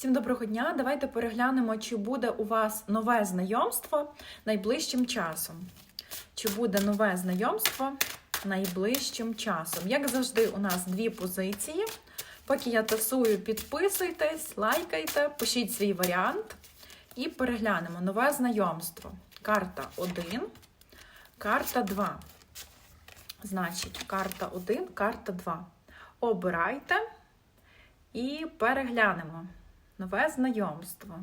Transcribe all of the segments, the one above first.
Всім доброго дня! Давайте переглянемо, чи буде у вас нове знайомство найближчим часом. Чи буде нове знайомство найближчим часом? Як завжди, у нас дві позиції. Поки я тасую, підписуйтесь, лайкайте, пишіть свій варіант і переглянемо нове знайомство. Карта 1, карта 2. Значить, карта 1, карта 2. Обирайте і переглянемо нове знайомство.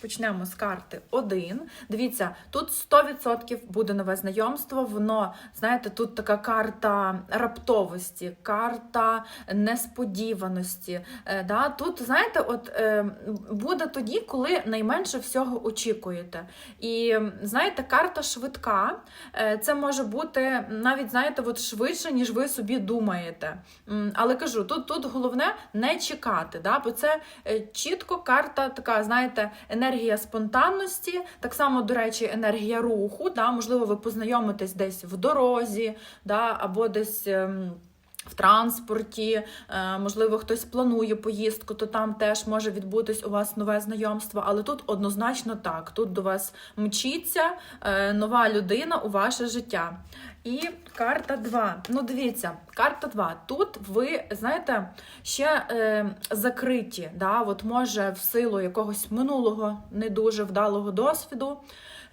Почнемо з карти 1. Дивіться, тут 100% буде нове знайомство. Воно, знаєте, тут така карта раптовості, карта несподіваності. Е, да? Тут, знаєте, от е, буде тоді, коли найменше всього очікуєте. І знаєте, карта швидка. Е, це може бути навіть, знаєте, от швидше, ніж ви собі думаєте. Але кажу, тут, тут головне не чекати. Да? Бо це чітко карта така, знаєте, енергія спонтанності, так само, до речі, енергія руху. Да? Можливо, ви познайомитесь десь в дорозі, да? або десь. ем, В транспорті, е, можливо, хтось планує поїздку, то там теж може відбутись у вас нове знайомство. Але тут однозначно так. Тут до вас мчиться е, нова людина у ваше життя. І карта 2. Ну, дивіться, карта 2. Тут ви, знаєте, ще е, закриті. Да? От може в силу якогось минулого не дуже вдалого досвіду.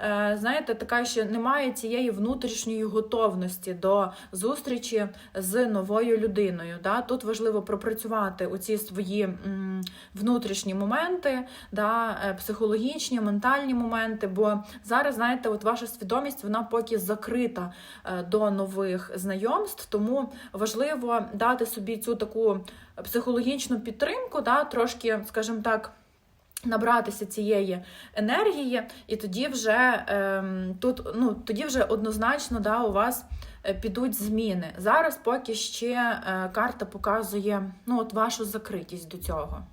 Е, знаєте, така ще немає цієї внутрішньої готовності до зустрічі з новою людиною. Да? Тут важливо пропрацювати оці свої м, внутрішні моменти, да? е, психологічні, ментальні моменти. Бо зараз, знаєте, от ваша свідомість вона поки закрита е, до нових знайомств, тому важливо дати собі цю таку психологічну підтримку, да? трошки, скажімо так. Набратися цієї енергії, і тоді вже ем, тут ну тоді вже однозначно да, у вас е, підуть зміни. Зараз поки ще е, карта показує ну, от вашу закритість до цього.